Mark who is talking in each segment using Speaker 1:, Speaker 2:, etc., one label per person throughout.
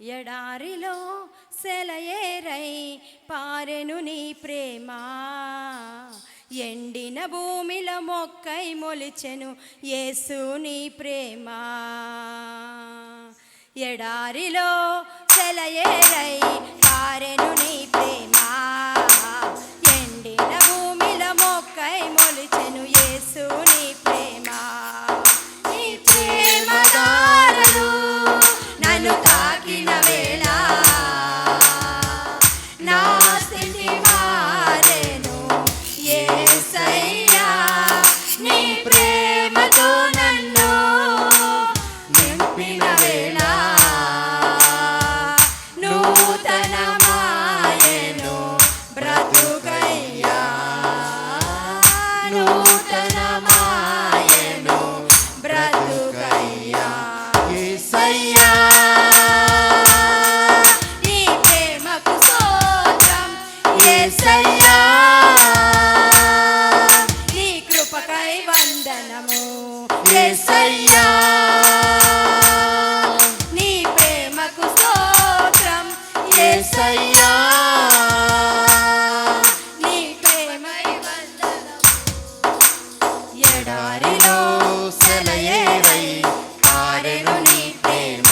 Speaker 1: ఎడారిలో సెలయేరై పారెను నీ ప్రేమ. ఎండిన భూమిలో మొక్కై మొలిచెను యేసు నీ ప్రేమ. ఎడారిలో సెలయేరై పారెను నీ యేసయ్యా నీ ప్రేమై ఎడారిలో సెలయేరై పారెను నీ ప్రేమ.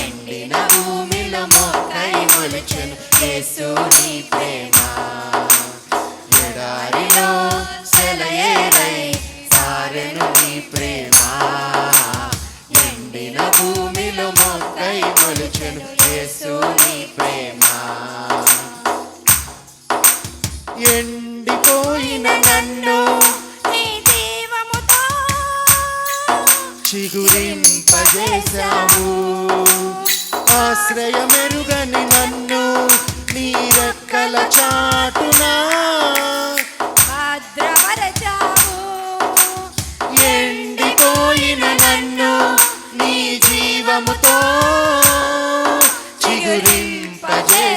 Speaker 1: ఎండిన భూమిలో మొక్కై మొలిచెను యేసు నీ ప్రేమ.
Speaker 2: ఎడారిలో సెలయేరై సారెను నీ ప్రేమ. ఎండిపోయిన నన్ను
Speaker 1: నీ జీవముతో
Speaker 2: చిగురింపజేశావు ఆశ్రయమెరుగని నన్ను నీ రెక్కల చాటునా
Speaker 1: భద్రపరచావు.
Speaker 2: ఎండిపోయిన నన్ను నీ జీవముతో చిగురింపజేశావు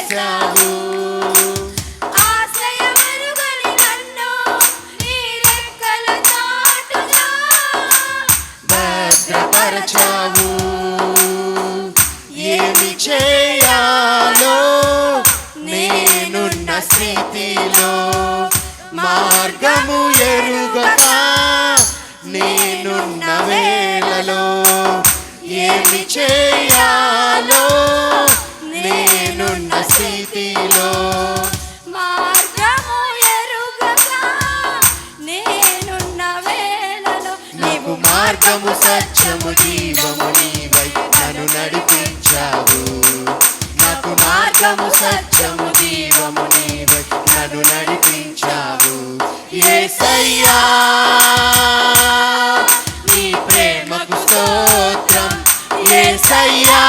Speaker 2: చేయాలో? నేనున్న స్థితిలో మార్గము ఎరుగక నేనున్న వేళలో ఏమి చేయాలో? నేనున్న స్థితిలో
Speaker 1: మార్గము ఎరుగక నేనున్న వేళలో
Speaker 2: నాకు మార్గము సత్యము జీవము నీవై నన్ను నడిపించావు. మార్గము సత్యము జీవము నీవై నన్ను నడిపించావు. యేసయ్యా నీ ప్రేమకు స్తోత్రం. యేసయ్యా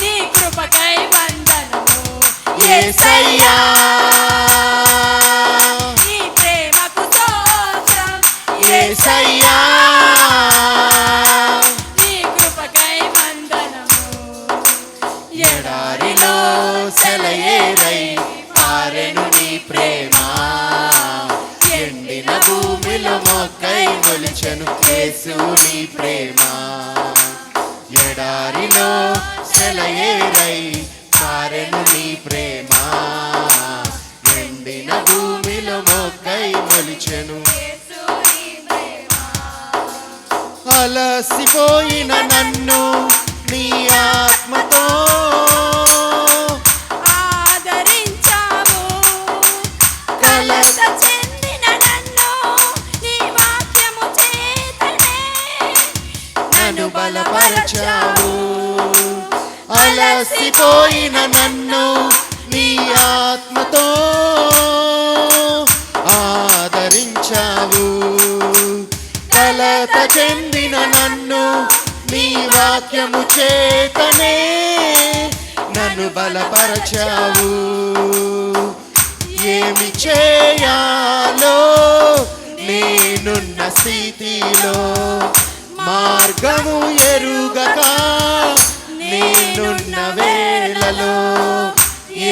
Speaker 1: నీ కృపకై వందనము.
Speaker 2: యేసయ్యా ఎడారిలో సెలయేరై పారెను నీ ప్రేమ. ఎండిన భూమిలో మొక్కై మొలిచెను యేసు నీ ప్రేమ. ఎడారిలో సెలయేరై పారెను నీ ప్రేమ. ఎండిన భూమిలో మొక్కై మొలిచెను అలసిపోయిన నన్ను నీ ఆత్మతో
Speaker 1: ఆదరించావు కలత చెందిన నన్ను నీ వాక్యము చేతనే
Speaker 2: నన్ను బలపరచావు. అలసిపోయిన నన్ను నీ ఆత్మతో ఆదరించావు. కలత వాక్యము చేతనే నన్ను బలపరచావు. ఏమి చేయాలో నేనున్న స్థితిలో మార్గము ఎరుగక నేనున్న వేళలో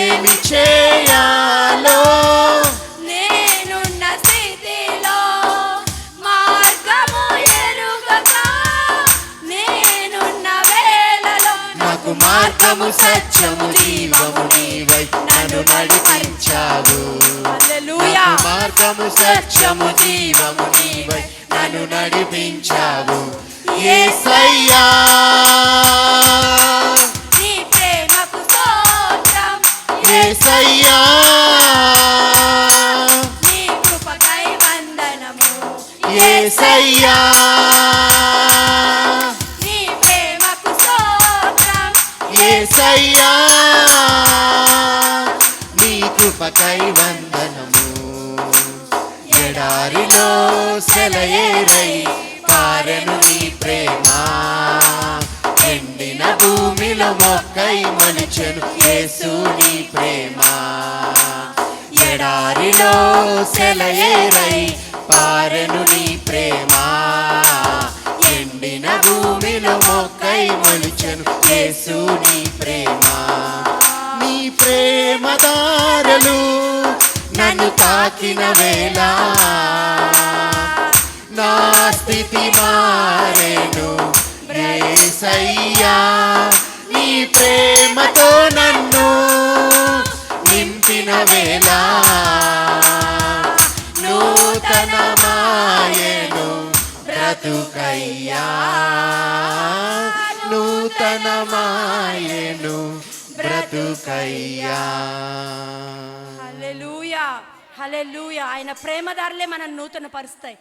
Speaker 2: ఏమి చేయాలో నాకు మార్గము సత్యము జీవము నీవై నన్ను నడిపించావు. మార్గము సత్యము జీవము నీవై నన్ను నడిపించావు. యేసయ్యా
Speaker 1: నీ ప్రేమకు స్తోత్రం.
Speaker 2: యేసయ్యా
Speaker 1: నీ కృపకై వందనము.
Speaker 2: యేసయ్యా యేసయ్యా నీ కృపకై వందనము. ఎడారిలో సెలయేరై పారెను నీ ప్రేమ. ఎండిన భూమిలో మొక్కై మొలిచెను యేసు నీ ప్రేమ. ఎడారిలో సెలయేరై పారెను నీ ప్రేమ. ఎండిన భూమిలో మొక్కై మొలిచెను యేసు నీ ప్రేమ? నీ ప్రేమ దారలు నన్ను తాకిన వేళ. నా స్థితి మారేను. సయ్యా నీ ప్రేమతో నన్ను నింపిన వేళ. నూతన మాయను బ్రతుకయ్యా. నూతనమాయను బ్రతుకయ్యా.
Speaker 1: హల్లెలూయా హల్లెలూయా. ఆయన ప్రేమదారులే మనం నూతన పరుస్తాయి